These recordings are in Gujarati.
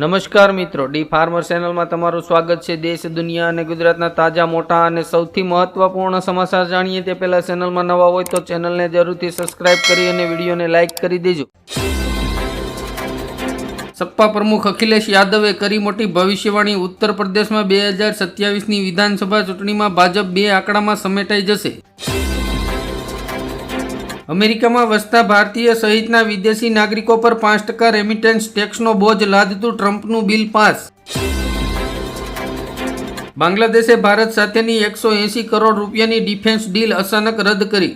નમસ્કાર મિત્રો, ડી ફાર્મર ચેનલમાં તમારું સ્વાગત છે. દેશ, દુનિયા અને ગુજરાતના તાજા, મોટા અને સૌથી મહત્વપૂર્ણ સમાચાર જાણીએ તે પહેલા ચેનલમાં નવા હોય તો ચેનલને જરૂરથી સબસ્ક્રાઇબ કરી અને વિડીયોને લાઇક કરી દેજો. સપા પ્રમુખ અખિલેશ યાદવે કરી મોટી ભવિષ્યવાણી. ઉત્તર પ્રદેશમાં બે હજાર સત્યાવીસની વિધાનસભા ચૂંટણીમાં ભાજપ બે આંકડામાં સમેટાઈ જશે. અમેરિકામાં વસતા ભારતીય સહિતના વિદેશી નાગરિકો પર પાંચ ટકા રેમિટેન્સ ટેક્સનો બોજ લાદતું ટ્રમ્પનું બિલ પાસ. બાંગ્લાદેશે ભારત સાથેની એકસો એંસી કરોડ રૂપિયાની ડિફેન્સ ડીલ અચાનક રદ કરી.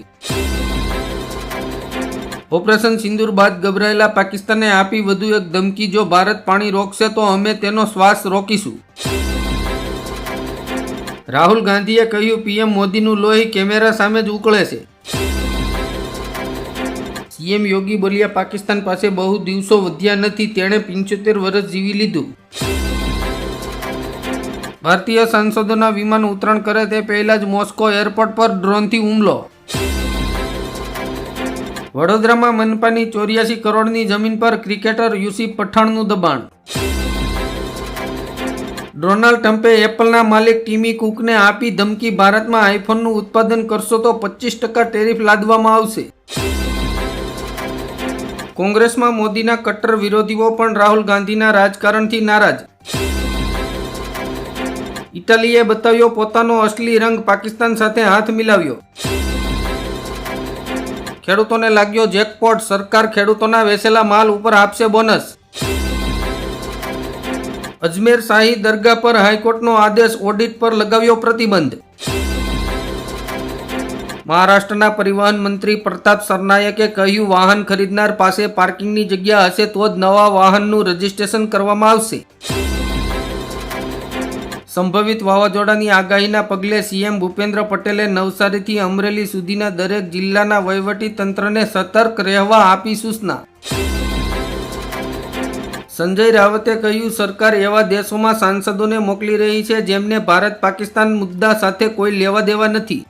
ઓપરેશન સિંદૂર બાદ ગભરાયેલા પાકિસ્તાને આપી વધુ એક ધમકી, જો ભારત પાણી રોકશે તો અમે તેનો શ્વાસ રોકીશું. રાહુલ ગાંધીએ કહ્યું, પીએમ મોદીનું લોહી કેમેરા સામે જ ઉકળે છે. સીએમ યોગી બોલ્યા પાકિસ્તાન પાસે બહુ દિવસો વધ્યા નથી, તેણે પંચોતેર વર્ષ જીવી લીધું. ભારતીય સાંસદોના વિમાન ઉતરાણ કરે તે પહેલા જ મોસ્કો એરપોર્ટ પર ડ્રોનથી હુમલો. વડોદરામાં મનપાની ચોર્યાસી કરોડની જમીન પર ક્રિકેટર યુસિફ પઠાણનું દબાણ. ડોનાલ્ડ ટ્રમ્પે એપલના માલિક ટીમી કુકને આપી ધમકી, ભારતમાં આઈફોનનું ઉત્પાદન કરશો તો પચીસ ટકા ટેરિફ લાદવામાં આવશે. કોંગ્રેસમાં મોદીના કટ્ટર વિરોધીઓ પણ રાહુલ ગાંધીના રાજકારણથી નારાજ. ઇટાલીએ બતાવ્યો પોતાનો અસલી રંગ પાકિસ્તાન સાથે હાથ મિલાવ્યો. ખેડૂતોને લાગ્યો જેકપોટ, સરકાર ખેડૂતોના વેસેલા માલ ઉપર આપશે બોનસ. અજમેર શાહી દરગાહ પર હાઈકોર્ટનો આદેશ ઓડિટ પર લગાવ્યો પ્રતિબંધ. મહારાષ્ટ્રના પરિવહન મંત્રી પ્રતાપ સરનાયકે કહ્યું, વાહન ખરીદનાર પાસે પાર્કિંગની જગ્યા હશે તો જ નવા વાહનનું રજીસ્ટ્રેશન કરવામાં આવશે. સંભવિત વાવાઝોડાની આગાહીના પગલે સીએમ ભૂપેન્દ્ર પટેલે નવસારીથી અમરેલી સુધીના દરેક જિલ્લાના વહીવટી તંત્રને સતર્ક રહેવા આપી સૂચના. સંજય રાવતે કહ્યું, સરકાર એવા દેશોમાં સાંસદોને મોકલી રહી છે જેમને ભારત પાકિસ્તાન મુદ્દા સાથે કોઈ લેવા દેવા નથી.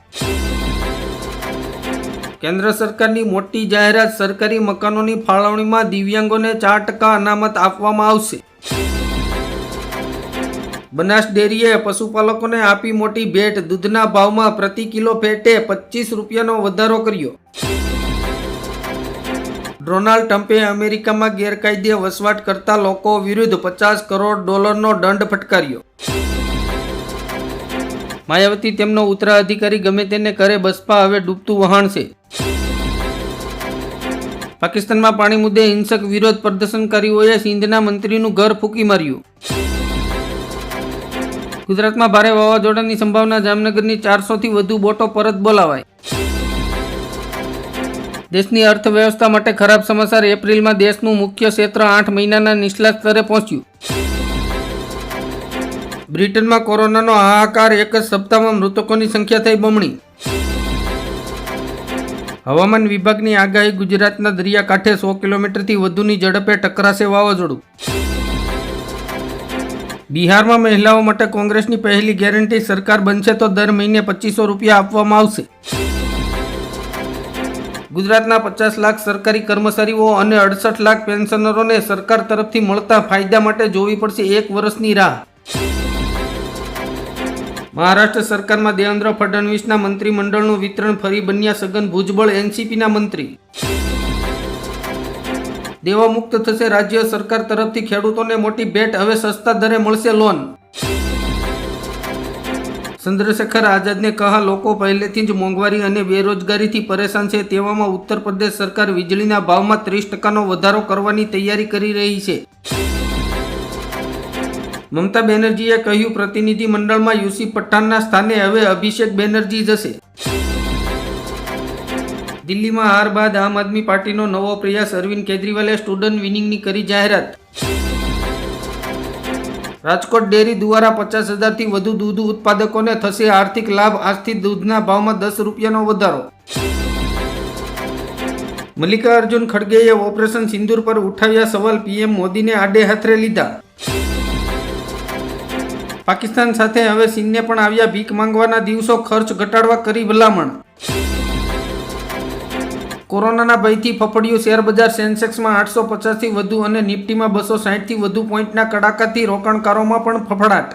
કેન્દ્ર સરકારની મોટી જાહેરાત સરકારી મકાનોની ફાળવણીમાં દિવ્યાંગોને ચાર ટકા અનામત આપવામાં આવશે. બનાસ ડેરીએ પશુપાલકોને આપી મોટી ભેટ. દૂધના ભાવમાં પ્રતિ કિલો ફેટે પચીસ રૂપિયાનો વધારો કર્યો. ડોનાલ્ડ ટ્રમ્પે અમેરિકામાં ગેરકાયદે વસવાટ કરતા લોકો વિરુદ્ધ પચાસ કરોડ ડોલરનો દંડ ફટકાર્યો. માયાવતી તેમનો ઉત્તરાધિકારી ગમે તેને કરે, બસપા હવે ડૂબતું વહાણ છે. પાકિસ્તાનમાં પાણી મુદ્દે હિંસક વિરોધ પ્રદર્શનકારીઓએ સિંધના મંત્રીનું ઘર ફૂંકી માર્યું. ગુજરાતમાં ભારે વાવાઝોડાની સંભાવના જામનગરની ચારસોથી વધુ બોટો પરત બોલાવાય દેશની અર્થવ્યવસ્થા માટે ખરાબ સમાચાર એપ્રિલમાં દેશનું મુખ્ય ક્ષેત્ર આઠ મહિનાના નીચલા સ્તરે પહોંચ્યું. બ્રિટનમાં કોરોનાનો હાહાકાર એક જ સપ્તાહમાં મૃતકોની સંખ્યા થઈ બમણી. હવામાન વિભાગની આગાહી ગુજરાતના દરિયાકાંઠે સો કિલોમીટરથી વધુની ઝડપે ટકરાશે વાવાઝોડું. બિહારમાં મહિલાઓ માટે કોંગ્રેસની પહેલી ગેરંટી સરકાર બનશે તો દર મહિને પચીસો રૂપિયા આપવામાં આવશે. ગુજરાતના પચાસ લાખ સરકારી કર્મચારીઓ અને અડસઠ લાખ પેન્શનરોને સરકાર તરફથી મળતા ફાયદા માટે જોવી પડશે એક વર્ષની રાહ. મહારાષ્ટ્ર સરકારમાં દેવેન્દ્ર ફડણવીસના મંત્રીમંડળનું વિતરણ ફરી બન્યા સઘન ભુજબળ એનસીપીના મંત્રી. દેવામુક્ત થશે રાજ્ય સરકાર તરફથી ખેડૂતોને મોટી ભેટ, હવે સસ્તા દરે મળશે લોન. ચંદ્રશેખર આઝાદને કહા, લોકો પહેલેથી જ મોંઘવારી અને બેરોજગારીથી પરેશાન છે, તેવામાં ઉત્તર પ્રદેશ સરકાર વીજળીના ભાવમાં ત્રીસ ટકાનો વધારો કરવાની તૈયારી કરી રહી છે. મમતા બેનર્જીએ કહ્યું, પ્રતિનિધિ મંડળમાં યુસી પઠાણના સ્થાને હવે અભિષેક બેનર્જી જશે. દિલ્હીમાં હાર બાદ આમ આદમી પાર્ટીનો નવો પ્રયાસ અરવિંદ કેજરીવાલે સ્ટુડન્ટ વિનિંગની કરી જાહેરાત. રાજકોટ ડેરી દ્વારા પચાસ હજારથી વધુ દૂધ ઉત્પાદકોને થશે આર્થિક લાભ, આજથી દૂધના ભાવમાં દસ રૂપિયાનો વધારો. મલ્લિકાર્જુન ખડગેએ ઓપરેશન સિંદૂર પર ઉઠાવ્યા સવાલ, પીએમ મોદીને આડે હાથરે લીધા. પાકિસ્તાન સાથે હવે ચીનને પણ આવ્યા ભીખ માંગવાના દિવસો ખર્ચ ઘટાડવા કરી ભલામણ. કોરોનાના ભયથી ફફડ્યું શેરબજાર સેન્સેક્સમાં આઠસો પચાસથી વધુ અને નિફ્ટીમાં બસો સાહીઠથી વધુ પોઈન્ટના કડાકાથી રોકાણકારોમાં પણ ફફડાટ.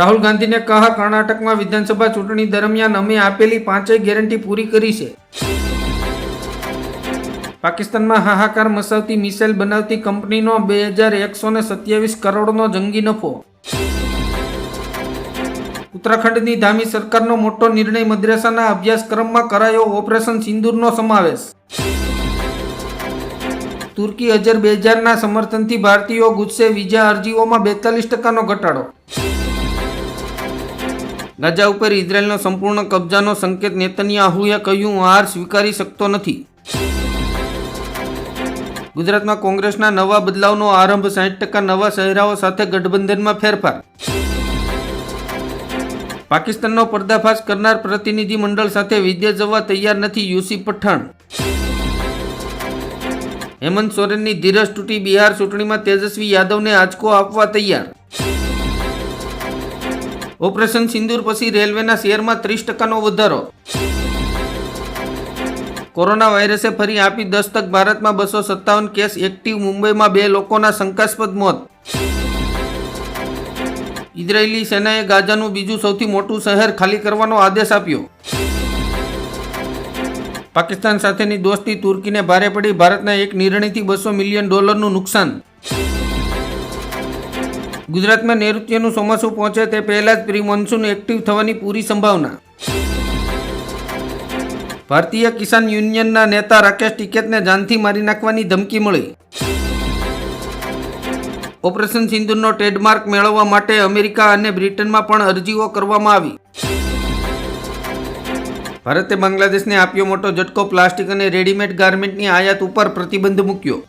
રાહુલ ગાંધીને કહા, કર્ણાટકમાં વિધાનસભા ચૂંટણી દરમિયાન અમે આપેલી પાંચેય ગેરંટી પૂરી કરી છે. પાકિસ્તાનમાં હાહાકાર મચાવતી મિસાઇલ બનાવતી કંપનીનો બે હજાર એકસો ને સત્યાવીસ કરોડનો જંગી નફો. ઉત્તરાખંડની ધામી સરકારનો મોટો નિર્ણય મદ્રેસાના અભ્યાસક્રમમાં કરાયો ઓપરેશન સિંદૂરનો સમાવેશ. તુર્કી અજરબૈજાનના સમર્થનથી ભારતીયો ગુસ્સે વિઝા અરજીઓમાં બેતાલીસ ટકાનો ઘટાડો. ગાઝા ઉપર ઇઝરાયેલનો સંપૂર્ણ કબજાનો સંકેત નેતન્યાહુએ કહ્યું હાર સ્વીકારી શકતો નથી. ગુજરાતમાં કોંગ્રેસના નવા બદલાવનો આરંભ સાઠ ટકા નવા ચહેરાઓ સાથે ગઠબંધનમાં ફેરફાર. પાકિસ્તાનનો પર્દાફાશ કરનાર પ્રતિનિધિ મંડળ સાથે વિદેશ જવા તૈયાર નથી યુસી પઠાણ. હેમંત સોરેનની ધીરજ તૂટી બિહાર ચૂંટણીમાં તેજસ્વી યાદવને આંચકો આપવા તૈયાર. ઓપરેશન સિંદૂર પછી રેલવેના શેરમાં ત્રીસ ટકાનો વધારો. કોરોના વાયરસે ફરી આપી દસ્તક ભારતમાં બસો સત્તાવન કેસ, એક્ટિવ મુંબઈમાં બે લોકોના શંકાસ્પદ મોત. ઇઝરાયેલી સેનાએ ગાઝાનું બીજું સૌથી મોટું શહેર ખાલી કરવાનો આદેશ આપ્યો. પાકિસ્તાન સાથેની દોસ્તી તુર્કીને ભારે પડી. ભારતના એક નિર્ણયથી બસો મિલિયન ડોલરનું નુકસાન. ગુજરાતમાં નૈઋત્યનું ચોમાસું પહોંચે તે પહેલાં જ પ્રી મોન્સૂન એક્ટિવ થવાની પૂરી સંભાવના. ભારતીય કિસાન યુનિયનના નેતા રાકેશ ટિકેતને જાનથી મારી નાખવાની ધમકી મળી. ઓપરેશન સિંધુનો ટ્રેડમાર્ક મેળવવા માટે અમેરિકા અને બ્રિટનમાં પણ અરજીઓ કરવામાં આવી. ભારતે બાંગ્લાદેશને આપ્યો મોટો ઝટકો પ્લાસ્ટિક અને રેડીમેડ ગાર્મેન્ટની આયાત ઉપર પ્રતિબંધ મૂક્યો.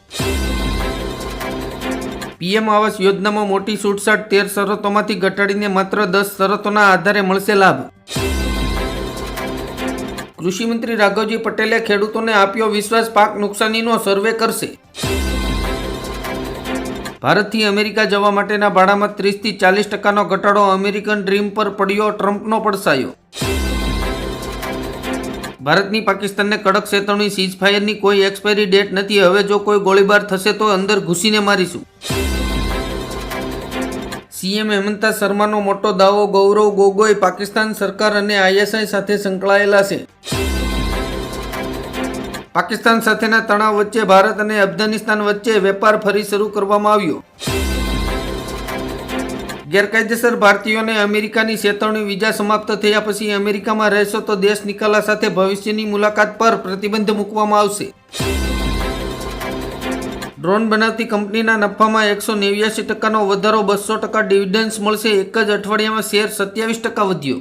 પીએમ આવાસ યોજનામાં મોટી છૂટછાટ તેર શરતોમાંથી ઘટાડીને માત્ર દસ શરતોના આધારે મળશે લાભ. કૃષિમંત્રી રાઘવજી પટેલે ખેડૂતોને આપ્યો વિશ્વાસ, પાક નુકસાનીનો સર્વે કરશે. ભારતથી અમેરિકા જવા માટેના ભાડામાં ત્રીસથી ચાલીસ ટકાનો ઘટાડો અમેરિકન ડ્રીમ પર પડ્યો, ટ્રમ્પનો પડસાયો. ભારતની પાકિસ્તાનને કડક ચેતવણી સીઝ ફાયરની કોઈ એક્સપાયરી ડેટ નથી, હવે જો કોઈ ગોળીબાર થશે તો અંદર ઘૂસીને મારીશું. સીએમ હેમંતા શર્માનો મોટો દાવો, ગૌરવ ગોગોઈ પાકિસ્તાન સરકાર અને આઈએસઆઈ સાથે સંકળાયેલા છે. પાકિસ્તાન સાથેના તણાવ વચ્ચે ભારત અને અફઘાનિસ્તાન વચ્ચે વેપાર ફરી શરૂ કરવામાં આવ્યો. ગેરકાયદેસર ભારતીયોને અમેરિકાની ચેતવણી વિઝા સમાપ્ત થયા પછી અમેરિકામાં રહેશો તો દેશ નિકાલા સાથે ભવિષ્યની મુલાકાત પર પ્રતિબંધ મૂકવામાં આવશે. ડ્રોન બનાવતી કંપનીના નફામાં એકસો નેવ્યાસી ટકાનો વધારો બસો ટકા ડિવિડન્સ મળશે. એક જ અઠવાડિયામાં શેર સત્યાવીસ ટકા વધ્યો.